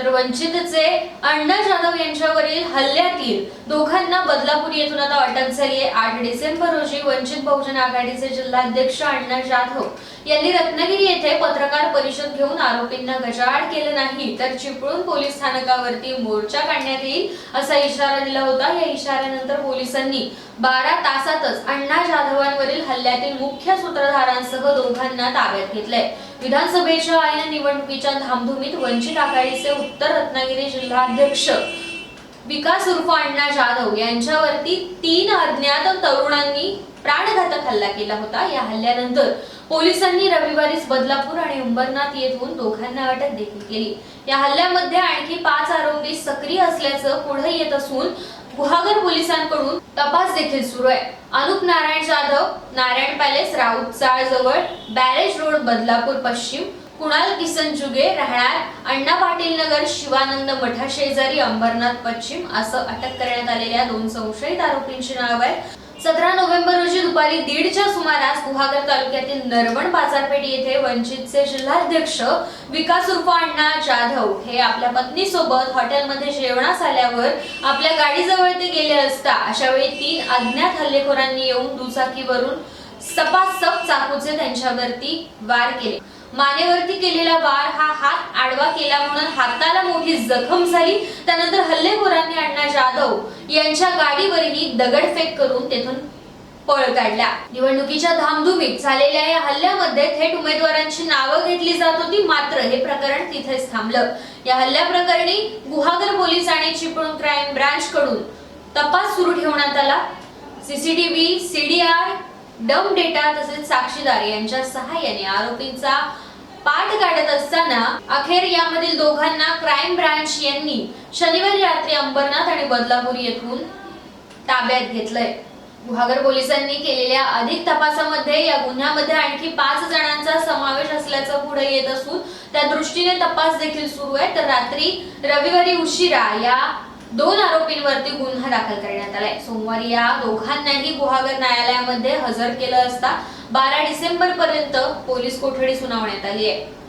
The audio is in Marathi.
तर वंचितचे अण्णा जाधव यांच्यावरील हल्ल्यातील दोघांना बदलापूर येथून आता अटक झाली आहे. आठ डिसेंबर रोजी वंचित बहुजन आघाडीचे जिल्हाध्यक्ष अण्णा जाधव यांनी रत्नागिरी येथे पत्रकार परिषद घेऊन आरोपींना गजाआड केलं नाही तर चिपळूण पोलीस स्थानकावरती मोर्चा काढण्यात येईल असा इशारा दिला होता. या इशाऱ्यानंतर पोलिसांनी बारा तासातच अण्णा जाधवांवरील हल्ल्यातील मुख्य सूत्रधारांसह दोघांना ताब्यात घेतलंय. विधानसभेच्या आयन निवडणुकीच्या धामधुमीत वंचित आघाडीचे उत्तर रत्नागिरी जिल्हाध्यक्ष विकास उर्फ अण्णा जाधव यांच्यावरती तीन अज्ञात तरुणांनी प्राणघातक हल्ला केला होता. या हल्ल्यानंतर पोलिसांनी रविवारीच बदलापूर आणि अंबरनाथ येथून दोघांना अटक देखील केली. या हल्ल्यामध्ये आणखी पाच आरोपी सक्रिय असल्याचं पुढे येत असून गुहागर पोलिसांकडून तपास देखील सुरू आहे. अनुप नारायण जाधव नारायण पॅलेस राऊत चाळ जवळ बॅरेज रोड बदलापूर पश्चिम कुणाल किसन जुगे राहणार अण्णा पाटील नगर शिवानंद मठा शेजारी अंबरनाथ पश्चिम असं अटक करण्यात आलेल्या दोन संशयित आरोपींची नाव आहे सतरा नोव्हेंबर रोजी दुपारी दीडच्या सुमारास गुहागर तालुक्यातील नरवण बाजारपेठ येथे वंचितचे जिल्हाध्यक्ष विकास उर्फ अण्णा जाधव हे आपल्या पत्नीसोबत हॉटेलमध्ये जेवणास आल्यावर आपल्या गाडीजवळ ते गेले असता अशावेळी तीन अज्ञात हल्लेखोरांनी येऊन दुचाकीवरून सपासप चाकूचे त्यांच्यावरती वार केले. मानेवरती केलेला वार हा हात आडवा केला म्हणून हाताला मोठी जखम झाली. त्यानंतर हल्लेखोरांनी अण्णा जाधव यांच्या गाडीवरही दगडफेक करून तेथून पळ काढला. निवडणुकीच्या धामधुमीत झालेल्या या हल्ल्यामध्ये थेट उमेदवारांची नावं घेतली जात होती मात्र हे प्रकरण तिथेच थांबलं. या हल्ल्याप्रकरणी गुहागर पोलीस आणि चिपळूण क्राईम ब्रांच कडून तपास सुरू ठेवण्यात आला. सीसीटीव्ही सीडीआर डम डेटा तसेच साक्षीदार यांच्या सहाय्याने आरोपींचा पाठ काढत असताना अखेर यामधील दोघांना क्राईम ब्रांच यांनी शनिवारी रात्री अंबरनाथ आणि बदलापूर येथून ताब्यात घेतलंय. गुहागर पोलिसांनी केलेल्या अधिक तपासामध्ये या गुन्ह्यामध्ये आणखी पाच जणांचा समावेश असल्याचं पुढे येत असून त्या दृष्टीने तपास देखील सुरू आहे. तर रात्री रविवारी उशिरा या दोन आरोपींवरती गुन्हा दाखल करण्यात आलाय. सोमवारी या दोघांनाही गुहागर न्यायालयामध्ये हजर केलं असता बारा डिसेंबर पर्यंत पोलीस कोठडी सुनावण्यात आली आहे.